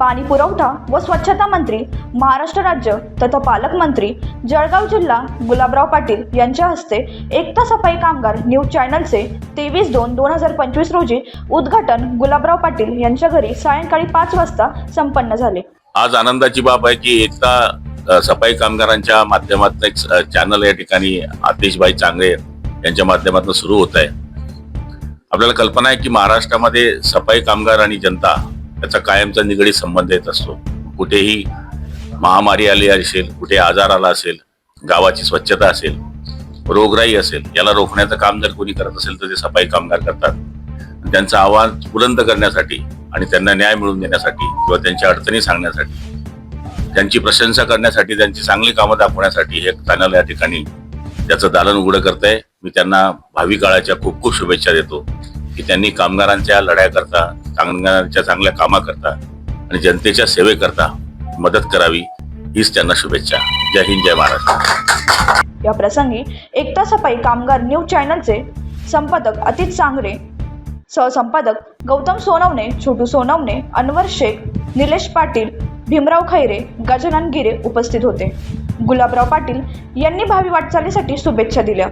पाणी पुरवठा व स्वच्छता मंत्री महाराष्ट्र राज्य तथा पालकमंत्री जळगाव जिल्हा गुलाबराव पाटील यांच्या हस्ते एकता सफाई कामगार न्यूज चॅनलचे तेवीस दोन दोन हजार पंचवीस रोजी उद्घाटन गुलाबराव पाटील यांच्या घरी सायंकाळी पाच वाजता संपन्न झाले. आज आनंदाची बाब आहे की एकता सफाई कामगारांच्या माध्यमातून एक चॅनल या ठिकाणी आतिशभाई चांगले यांच्या माध्यमातून सुरू होत आहे. आपल्याला कल्पना आहे की महाराष्ट्रामध्ये सफाई कामगार आणि जनता त्याचा कायमचा निगडीत संबंध येत असतो. कुठेही महामारी आली असेल कुठे आजार आला असेल गावाची स्वच्छता असेल रोगराई असेल याला रोखण्याचं काम जर कोणी करत असेल तर ते सफाई कामगार करतात. त्यांचा आवाज बुलंद करण्यासाठी आणि त्यांना न्याय मिळवून देण्यासाठी किंवा त्यांच्या अडचणी सांगण्यासाठी त्यांची प्रशंसा करण्यासाठी त्यांची चांगली कामं दाखवण्यासाठी हे चॅनल या ठिकाणी त्याचं दालन उघडं करत आहे मी त्यांना भावी काळाच्या खूप खूप शुभेच्छा देतो. की त्यांनी कामगारांच्या लढ्याकरता कामगारांच्या चांगल्या कामाकरता आणि जनतेच्या सेवेकरता मदत करावी हीच त्यांना शुभेच्छा. जय हिंद जय महाराष्ट्र. या प्रसंगी एकता सफाई कामगार न्यूज चॅनलचे संपादक अतित सांगरे सहसंपादक गौतम सोनवणे छोटू सोनवणे अनवर शेख निलेश पाटील भीमराव खैरे गजानन गिरे उपस्थित होते. गुलाबराव पाटील यांनी भावी वाटचालीसाठी शुभेच्छा दिल्या.